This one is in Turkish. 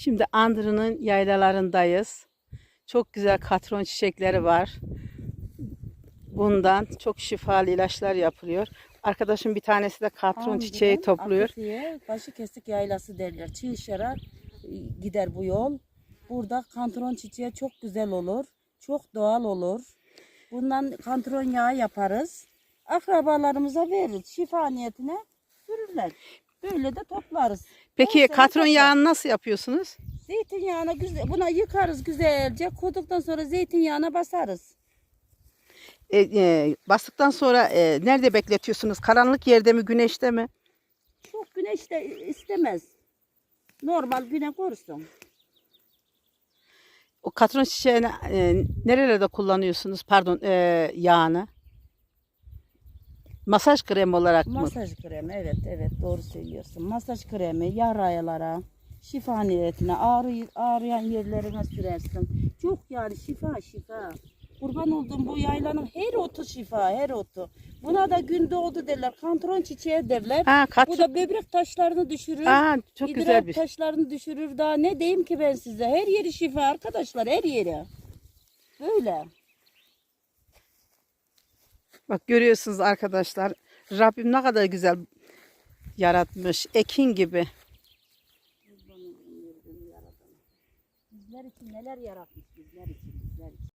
Şimdi Andırı'nın yaylalarındayız. Çok güzel katron çiçekleri var. Bundan çok şifalı ilaçlar yapılıyor. Arkadaşım bir tanesi de katron Andırın çiçeği topluyor. Afifiye başı kesik yaylası derler. Çiğ şarap e, gider bu yol. Burada kantron çiçeği çok güzel olur. Çok doğal olur. Bundan kantron yağı yaparız. Akrabalarımıza veririz. Şifa niyetine sürürler. Böyle de toplarız. Peki katron toplar. yağını nasıl yapıyorsunuz? Zeytinyağına güzel, buna yıkarız güzelce. Koduktan sonra zeytinyağına basarız. E, e, bastıktan sonra e, nerede bekletiyorsunuz? Karanlık yerde mi, güneşte mi? Çok güneş de istemez. Normal güne korusun. O katron çiçeğini e, nerelerde kullanıyorsunuz? Pardon, e, yağını. Masaj kremi olarak mı? Masaj kremi evet evet doğru söylüyorsun. Masaj kremi yarayalara, şifa niyetine, ağrı, ağrıyan yerlerine sürersin. Çok yani şifa şifa. Kurban olduğum bu yaylanın her otu şifa her otu. Buna da gün doğdu derler. Kantron çiçeği derler. Ha, Bu katron. da böbrek taşlarını düşürür. Aa, çok idrar güzel bir. taşlarını düşürür. Daha ne diyeyim ki ben size? Her yeri şifa arkadaşlar her yeri. Böyle. Bak görüyorsunuz arkadaşlar. Rabbim ne kadar güzel yaratmış. Ekin gibi. Bizler için neler yaratmış bizler için bizler için.